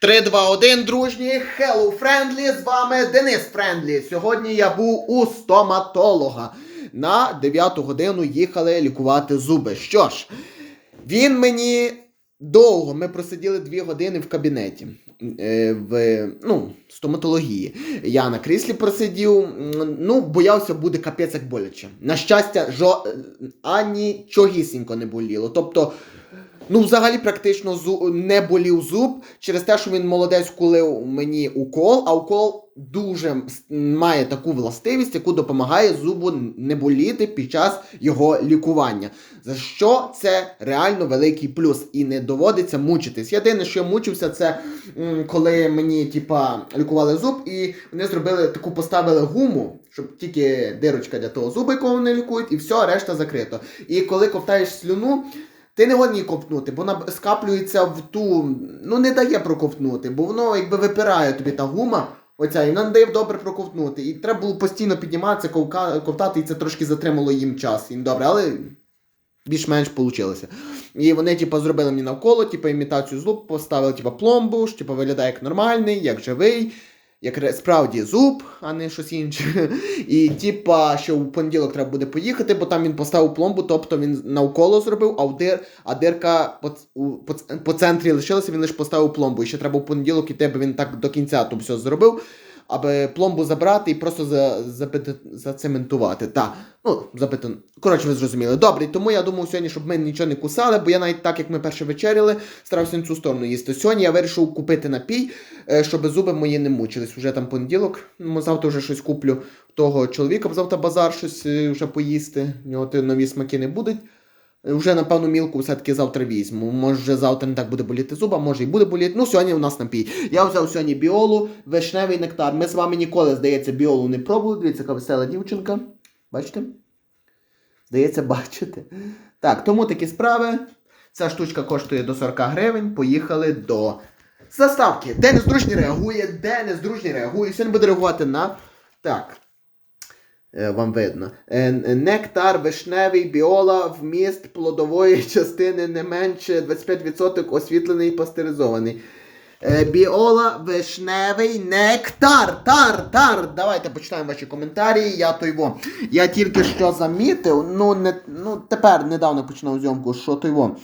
3, 2, 1, дружні, Hello Friendly, з вами Денис Френдлі. Сьогодні я був у стоматолога. На 9 годину їхали лікувати зуби. Що ж, він мені довго, ми просиділи 2 години в кабінеті. е, В ну, стоматології. Я на кріслі просидів, ну, боявся, буде капець як боляче. На щастя, жо... ані чогісінько не боліло. Тобто, Ну, взагалі, практично зу... не болів зуб через те, що він молодець кулив мені укол, а укол дуже має таку властивість, яку допомагає зубу не боліти під час його лікування. За що це реально великий плюс і не доводиться мучитись. Єдине, що я мучився, це коли мені типа лікували зуб, і вони зробили таку, поставили гуму, щоб тільки дирочка для того зуба, якого вони лікують, і все, решта закрито. І коли ковтаєш слюну. Ти не годні ковтнути, бо вона скаплюється в ту. Ну не дає проковтнути, бо воно якби випирає тобі та гума, оця, і вона не дає добре проковтнути. І треба було постійно підніматися, ковка, ковтати, і це трошки затримало їм час. Їм добре, але більш-менш вийшло. І вони, типу, зробили мені навколо, типу, імітацію зуб, поставили, типу, пломбу, ж, типу, виглядає як нормальний, як живий. Як справді зуб, а не щось інше. І типа, що у понеділок треба буде поїхати, бо там він поставив пломбу, тобто він навколо зробив, а, дир, а дирка по, по, по центрі лишилася, він лише поставив пломбу. І ще треба у понеділок іти, бо він так до кінця то все зробив, аби пломбу забрати і просто за, забити, зацементувати. Та, ну, забити. Коротше, ви зрозуміли. Добре, тому я думав сьогодні, щоб ми нічого не кусали, бо я навіть так, як ми перше вечеряли, старався на цю сторону їсти. Сьогодні я вирішив купити напій, е, щоб зуби мої не мучились. Уже там понеділок, ну, завтра вже щось куплю того чоловіка, завтра базар щось е, вже поїсти. У нього нові смаки не будуть. Вже, напевно, мілку все-таки завтра візьму. Може, завтра не так буде боліти зуба, може і буде боліти. Ну, сьогодні у нас напій. Я взяв сьогодні біолу, вишневий нектар. Ми з вами ніколи, здається, біолу не пробували. Дивіться, яка весела дівчинка. Бачите? Здається, бачите. Так, тому такі справи. Ця штучка коштує до 40 гривень. Поїхали до заставки. Де незручні реагує, де незручні реагує. Сьогодні буде реагувати на. Так. Е, Вам видно. Е, Нектар вишневий, біола, вміст плодової частини не менше 25% освітлений і пастеризований. Е, Біола, вишневий, нектар, тар, тар. Давайте почитаємо ваші коментарі. Я той во. Я тільки що замітив, ну не ну тепер недавно починав зйомку, що той во.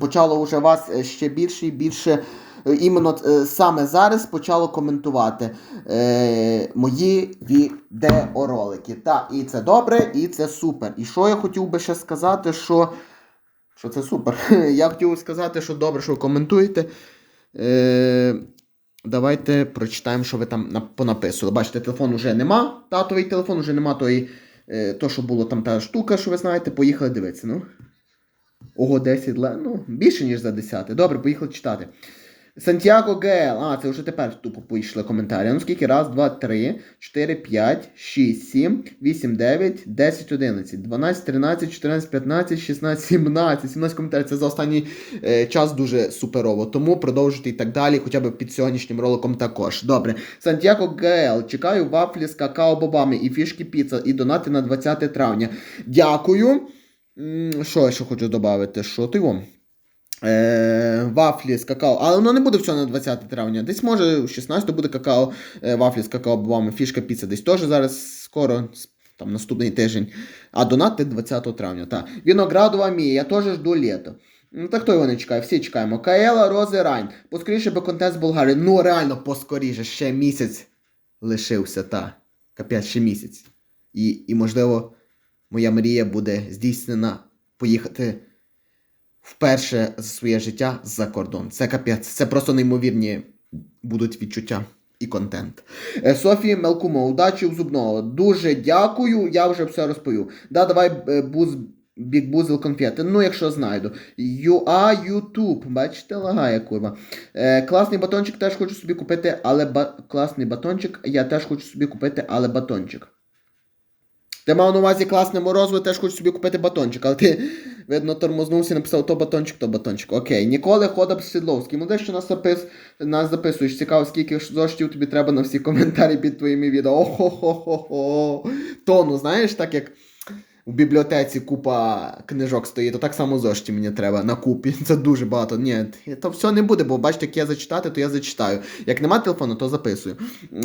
Почало вже вас ще більше і більше. Е, Іменно е, саме зараз почало коментувати е, мої відеоролики. Так, і це добре, і це супер. І що я хотів би ще сказати, що. Що це супер. Я хотів сказати, що добре, що ви коментуєте. Е, давайте прочитаємо, що ви там на- понаписували. Бачите, телефон вже нема. Татовий телефон вже нема тої, е, то, що було там та штука, що ви знаєте, поїхали дивитися. Ну. Ого, 10 ле. Ну, більше, ніж за 10. Добре, поїхали читати. Сантьяго ГЛ. А, це вже тепер тупо пішли коментарі. Ну скільки? Раз, два, три, чотири, п'ять, шість, сім, вісім, дев'ять, десять, одинадцять, дванадцять, тринадцять, чотирнадцять, п'ятнадцять, шістнадцять, сімнадцять. Сімнадцять коментарів. Це за останній е, час дуже суперово. Тому продовжуйте і так далі, хоча б під сьогоднішнім роликом також. Добре. Сантьяго ГЛ. Чекаю вафлі з какао-бобами і фішки піца і донати на 20 травня. Дякую. Що я ще хочу додати? Що ти вам? Е, вафлі з какао. Але воно не буде все на 20 травня. Десь може 16 буде какао, е, вафлі з какао бобами, фішка піца десь теж зараз скоро, там наступний тиждень. А донати 20 травня. Так. Віноградова мія, я теж жду літо. Ну, та хто його не чекає? Всі чекаємо. Каела, Рози, Райн. Поскоріше би контент з Болгарії. Ну реально, поскоріше, ще місяць лишився, та. Капець, ще місяць. І, і можливо, моя мрія буде здійснена поїхати вперше за своє життя за кордон. Це капець, це просто неймовірні будуть відчуття і контент. Е, Софії Мелкумо, удачі у зубного. Дуже дякую, я вже все розповів. Да, давай е, буз. Бікбузел конфети. Ну, якщо знайду. UA YouTube. Бачите, лагає, курва. Е, класний батончик теж хочу собі купити, але ба... класний батончик. Я теж хочу собі купити, але батончик. Ти мав на увазі класне морозиво, теж хочу собі купити батончик, але ти, видно, тормознувся і написав то батончик, то батончик. Окей. Ніколи Ходаб Сідловський. Ну що нас, запис... нас записуєш. Цікаво, скільки зоштів тобі треба на всі коментарі під твоїми відео. Охо-хо-хо-хо. Тону, знаєш, так як у бібліотеці купа книжок стоїть, то так само зошті мені треба на купі. Це дуже багато. Ні, то все не буде, бо бачите, як я зачитати, то я зачитаю. Як нема телефону, то записую.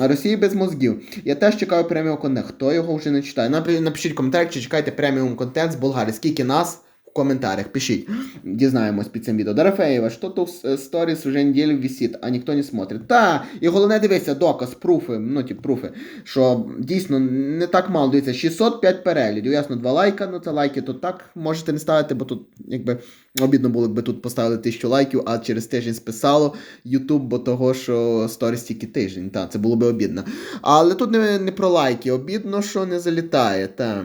Росії без мозгів. Я теж чекаю преміум контент. Хто його вже не читає? Напи- Напишіть коментар, чи чекаєте преміум контент з Болгарії. Скільки нас? В коментарях пишіть. Дізнаємось під цим відео. Дорофеєва, що то сторіс вже неділю висить, а ніхто не смотрить. Та, і головне дивися, доказ, пруфи, ну ті пруфи, що дійсно не так мало. Дивіться, 605 переглядів. Ясно, два лайка, ну це лайки, то так можете не ставити, бо тут якби обідно було, якби тут поставили тисячу лайків, а через тиждень списало YouTube, бо того, що сторіс тільки тиждень. Та, це було би обідно. Але тут не, не про лайки, обідно, що не залітає. Та.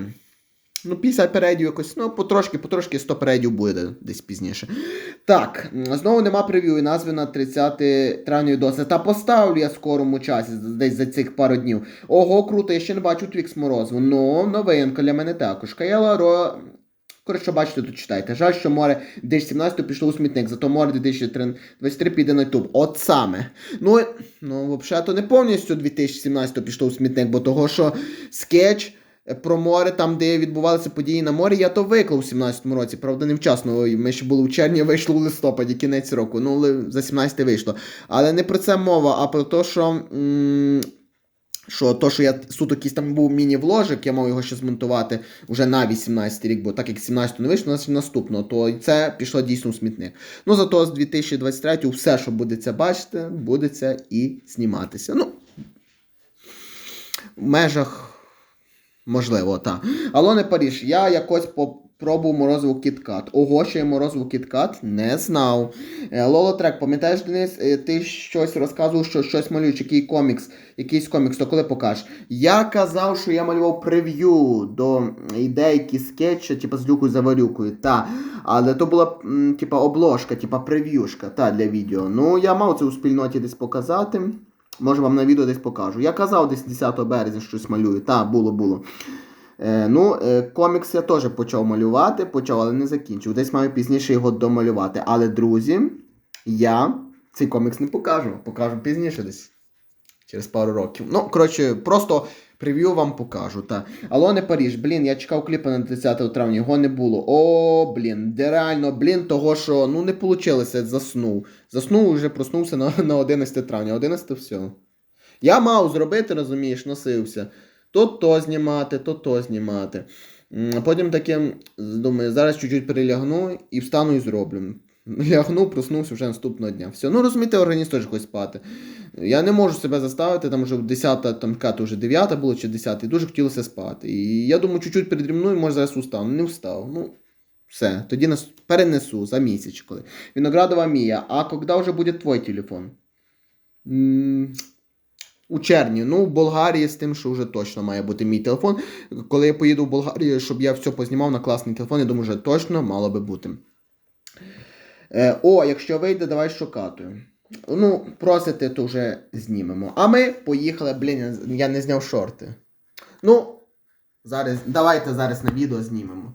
Ну, 50 передів якось, ну, потрошки, потрошки 100 передів буде десь пізніше. Так, знову нема прев'ю і назви на 30 травня відоси. Та поставлю я скорому часі, десь за цих пару днів. Ого, круто, я ще не бачу Твікс Морозову. Ну, новинка для мене також. Каєла Ро. Коротше, бачите, тут читайте. Жаль, що море 2017 пішло у смітник, зато море 2023 піде на YouTube. От саме. Ну, ну взагалі, то не повністю 2017 пішло у смітник, бо того, що скетч про море, там, де відбувалися події на морі, я то виклав у 17-му році. Правда, невчасно. Ми ще були у червні, вийшло у листопаді, кінець року. Ну, за 17 вийшло. Але не про це мова, а про те, що. Що то, що я суто якийсь там був міні-вложик, я мав його ще змонтувати вже на 18 рік, бо так як 17 не вийшло, значить наступного, то це пішло дійсно у смітник. Ну зато з 2023 все, що будеться бачити, будеться і зніматися. Ну, в межах. Можливо, так. Алоне Паріж, я якось попробував морозиву кіткат. Ого, що я морозиву кіткат не знав. Е, Лоло Трек, пам'ятаєш, Денис, е, ти щось розказував, що щось малюєш, який комікс, якийсь комікс, то коли покажеш? Я казав, що я малював прев'ю до ідейки скетча, типу з люкою заварюкою, та. Але то була, м, типа, обложка, типа прев'юшка, та, для відео. Ну, я мав це у спільноті десь показати. Може вам на відео десь покажу. Я казав десь 10 березня щось малюю. Так, було, було. Е, ну, е, комікс я теж почав малювати, почав, але не закінчив. Десь маю пізніше його домалювати. Але, друзі, я цей комікс не покажу. Покажу пізніше десь. Через пару років. Ну, коротше, просто прев'ю вам покажу. Та. Алоне Паріж, блін, я чекав кліпа на 30 травня, його не було. О, блін, де реально, блін, того, що ну не вийшло, заснув. Заснув і вже проснувся на, на 11 травня. 11 все. Я мав зробити, розумієш, носився. То то знімати, то то знімати. Потім таке, думаю, зараз чуть-чуть перелягну і встану і зроблю. Лягну, проснувся вже наступного дня. Все. Ну розумієте, організм теж хоче спати. Я не можу себе заставити, там вже 10-та, там яка то вже 9 було чи 10, і дуже хотілося спати. І я думаю, чуть-чуть передрімну і може зараз устану. Не встав. Ну, все. Тоді нас перенесу за місяць коли. Виноградова Мія, а коли вже буде твій телефон? У червні. Ну, в Болгарії з тим, що вже точно має бути мій телефон. Коли я поїду в Болгарію, щоб я все познімав на класний телефон, я думаю, вже точно мало би бути. Е, о, якщо вийде, давай шукати. Ну, просите, то вже знімемо. А ми поїхали, блін, я не зняв шорти. Ну, зараз, давайте зараз на відео знімемо.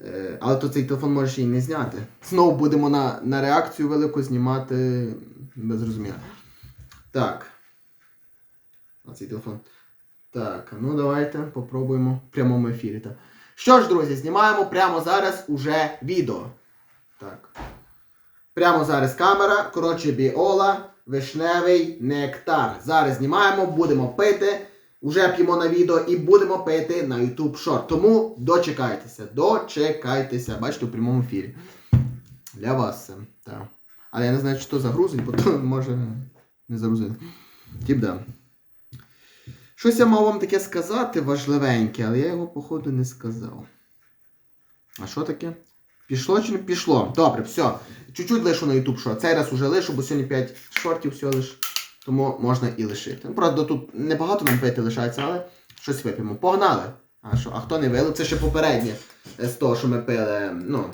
Е, але то цей телефон можеш і не зняти. Знову будемо на, на реакцію велику знімати без розуміння. Так. А цей телефон. Так, ну давайте попробуємо в прямому ефірі. Так. Що ж, друзі, знімаємо прямо зараз уже відео. Так. Прямо зараз камера, коротше, біола, вишневий нектар. Зараз знімаємо, будемо пити. Уже п'ємо на відео і будемо пити на YouTube Short. Тому дочекайтеся, дочекайтеся. Бачите, у прямому ефірі. Для вас. Так. Але я не знаю, чи то загрузить, бо то може не загрузити. Тіп да. Щось я мав вам таке сказати важливеньке, але я його, походу, не сказав. А що таке? Пішло чи не пішло? Добре, все. Чуть-чуть лишу на YouTube шорт. Цей раз уже лишу, бо сьогодні 5 шортів всього лиш. Тому можна і лишити. Правда, тут небагато нам пити лишається, але щось вип'ємо. Погнали! А що? А хто не вилив? Це ще попереднє з того, що ми пили, ну,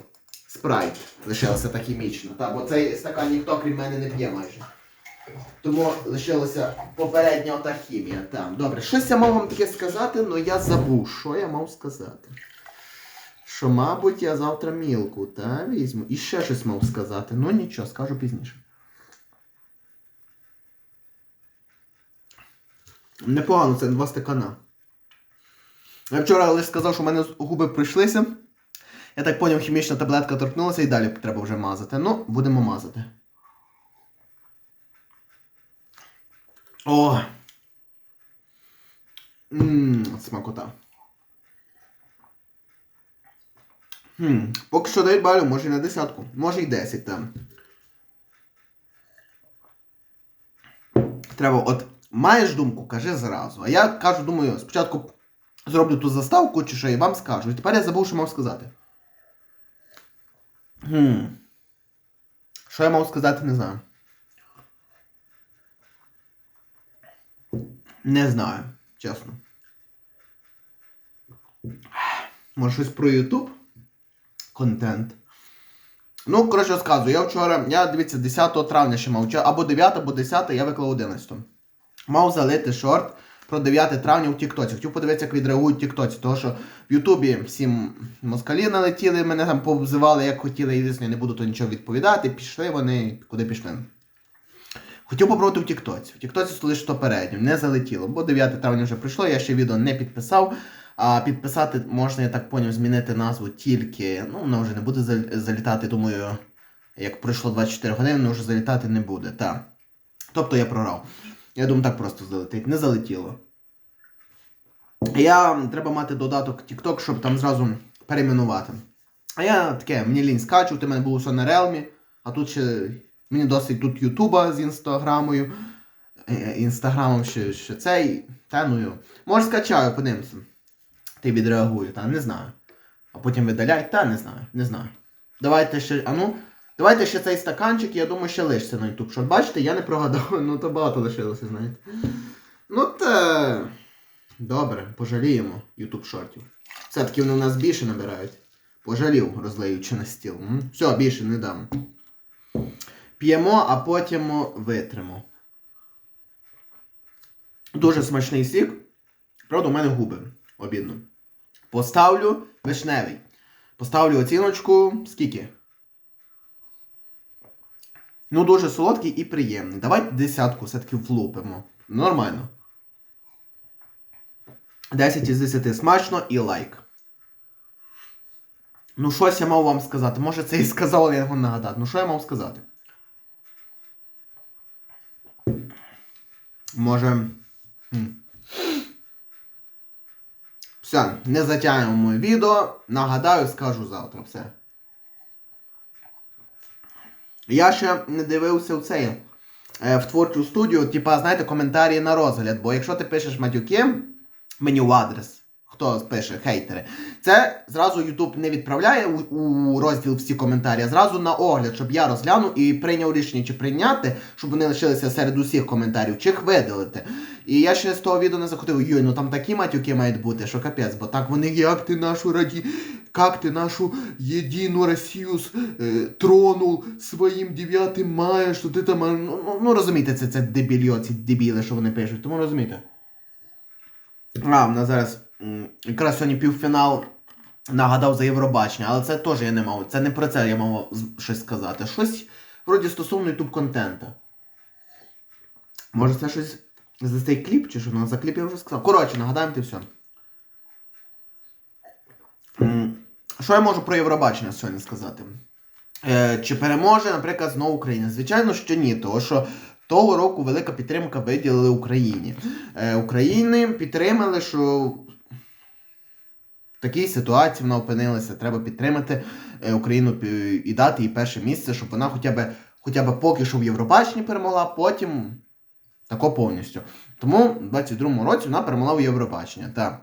спрайт лишилося та хімічно. Та, бо цей стакан ніхто крім мене не п'є майже. Тому лишилася попередня ота хімія. Там. Добре, щось я мав вам таке сказати, але я забув, що я мав сказати. Що, мабуть, я завтра мілку, та візьму. І ще щось мав сказати. Ну нічого, скажу пізніше. Непогано, це два стакана. Я вчора лише сказав, що в мене губи прийшлися. Я так поняв, хімічна таблетка торкнулася і далі треба вже мазати. Ну, будемо мазати. О! Ммм, смакота. Хм, поки що дають балю, може і на десятку, може і 10 там. Треба, от маєш думку, кажи зразу. А я кажу, думаю, спочатку зроблю ту заставку чи що і вам скажу. І тепер я забув, що мав сказати. Хм. Що я мав сказати, не знаю. Не знаю, чесно. Може щось про YouTube? Контент. Ну, коротше, розказую. Я вчора, я дивіться, 10 травня ще мав, або 9, або 10, я виклав 11. Мав залити шорт про 9 травня в Тіктоці. Хотів подивитися, як відреагують Тіктоці. Тому що в Ютубі всім москалі налетіли, мене там повзивали, як хотіли, і звісно, не буду то нічого відповідати. Пішли вони, куди пішли. Хотів попробувати в Тіктоці. В Тіктоці лише то передньо, не залетіло, бо 9 травня вже прийшло, я ще відео не підписав. А підписати можна, я так поняв, змінити назву тільки. Ну, воно вже не буде залітати, думаю, як пройшло 24 години, воно вже залітати не буде. Та. Тобто я прорав. Я думаю, так просто залетить. Не залетіло. Я треба мати додаток TikTok, щоб там зразу перейменувати. А я таке, мені лінь скачувати, в мене було все на Realme, а тут ще мені досить тут Ютуба з інстаграмою. Інстаграмом ще, ще цей. Та ну. Може скачаю, подивимося. Ти відреагую, та не знаю. А потім видаляй, та не знаю, не знаю. Давайте ще. А ну, давайте ще цей стаканчик, я думаю, ще лишиться на YouTube. Що бачите, я не прогадав, ну то багато лишилося, знаєте. Ну та. Добре, пожаліємо YouTube шортів. Все-таки вони у нас більше набирають. Пожалів, розлеючи на стіл. Все, більше не дам. П'ємо, а потім витримо. Дуже смачний сік. Правда, у мене губи. Обідно. Поставлю вишневий. Поставлю оціночку. Скільки? Ну, дуже солодкий і приємний. Давайте десятку все-таки влупимо. Нормально. 10 із 10 смачно і лайк. Ну, щось я мав вам сказати. Може це і сказав, але я його нагадати. Ну, що я мав сказати? Може. Все, не затягнемо моє відео. Нагадаю, скажу завтра все. Я ще не дивився в цей е, в творчу студію, типа, знаєте, коментарі на розгляд. Бо якщо ти пишеш матюки, мені в адрес. Хто пише хейтери, це зразу YouTube не відправляє у, у розділ всі коментарі, а зразу на огляд, щоб я розглянув і прийняв рішення, чи прийняти, щоб вони лишилися серед усіх коментарів, чи їх видалити. І я ще з того відео не захотив, йой, ну там такі матюки мають бути, що капець, бо так вони, як ти нашу раді, як ти нашу єдину Росію е, тронув своїм 9 мая, що ти там, ну, ну, ну розумієте, це це дебільо, ці дебіли, що вони пишуть, тому розумієте. А, в нас зараз якраз сьогодні півфінал нагадав за Євробачення, але це теж я не мав. Це не про це я мав щось сказати. Щось вроді стосовно YouTube контента. Може це щось за цей кліп чи що? Ну, за кліп я вже сказав. Коротше, нагадаємо ти все. Що я можу про Євробачення сьогодні сказати? Е, Чи переможе, наприклад, знову Україна? Звичайно, що ні, тому що того року велика підтримка виділили Україні. Е, України підтримали, що такій ситуації вона опинилася. Треба підтримати е, Україну і дати їй перше місце, щоб вона хоча б хоча б поки що в Євробаченні перемогла, потім тако повністю. Тому в 22-му році вона перемогла в Євробачення. Так.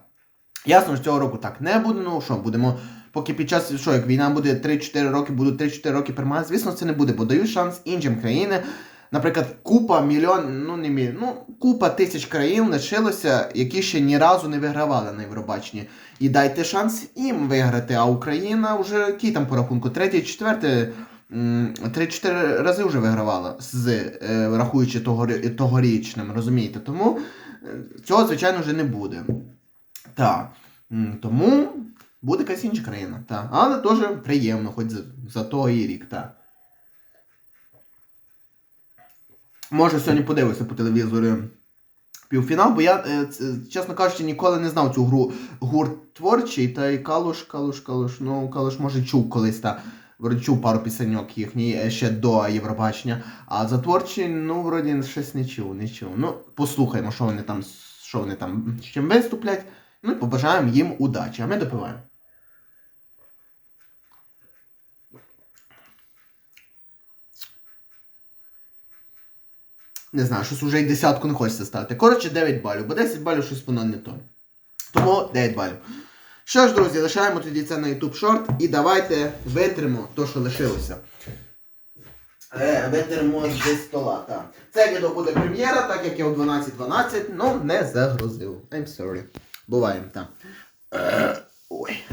Ясно, що цього року так не буде. Ну що, будемо. Поки під час що, як війна буде 3-4 роки, будуть 3-4 роки перемагати, звісно, це не буде, бо дають шанс іншим країнам наприклад, купа мільйон, ну не мільйон, ну купа тисяч країн лишилося, які ще ні разу не вигравали на Євробаченні. І дайте шанс їм виграти. А Україна вже який там по рахунку? Третій, четвертий. Три-чотири рази вже вигравала, з, е, рахуючи того, тогорічним, розумієте? Тому е, цього, звичайно, вже не буде. Так. Тому буде якась інша країна. Так. Але теж приємно, хоч за, за той рік. так. Може сьогодні подивився по телевізору півфінал, бо я, е, чесно кажучи, ніколи не знав цю гру гурт творчий, та й Калуш, Калуш, Калуш. Ну, Калуш, може, чув колись та. Чув пару пісеньок їхній е, ще до Євробачення. А за творчі, ну, вроді, щось не чув, не чув. Ну, послухаймо, що вони там, що вони там з чим виступлять. Ну і побажаємо їм удачі. А ми допиваємо. Не знаю, щось уже й десятку не хочеться ставити. Коротше, 9 балів, бо 10 балів щось воно не то. Тому 9 балів. Що ж, друзі, лишаємо тоді це на YouTube Short і давайте витримо то, що лишилося. Е, витримо зі стола, так. Це відео буде прем'єра, так як я о 12.12, ну не загрузив. I'm sorry. Буває, так. Е, ой.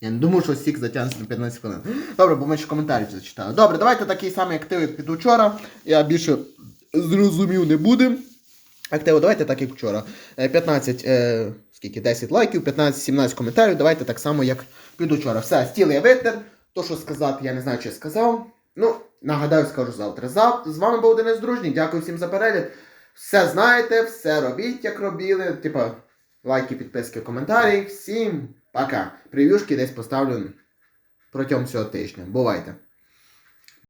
Я не думаю, що стік затягнеться на 15 хвилин. Добре, бо ми ще коментарі зачитали. Добре, давайте такий самий актив, як під учора. Я більше зрозумів не буде. Активо, давайте так, як вчора. Е, 15, е, скільки, 10 лайків, 15-17 коментарів. Давайте так само, як під учора. Все, стіл я витер. То, що сказати, я не знаю, чи я сказав. Ну, нагадаю, скажу завтра. Зав... З вами був Денис Дружній. Дякую всім за перегляд. Все знаєте, все робіть, як робили. Типа, лайки, підписки, коментарі. Всім пока. Прев'юшки десь поставлю протягом цього тижня. Бувайте!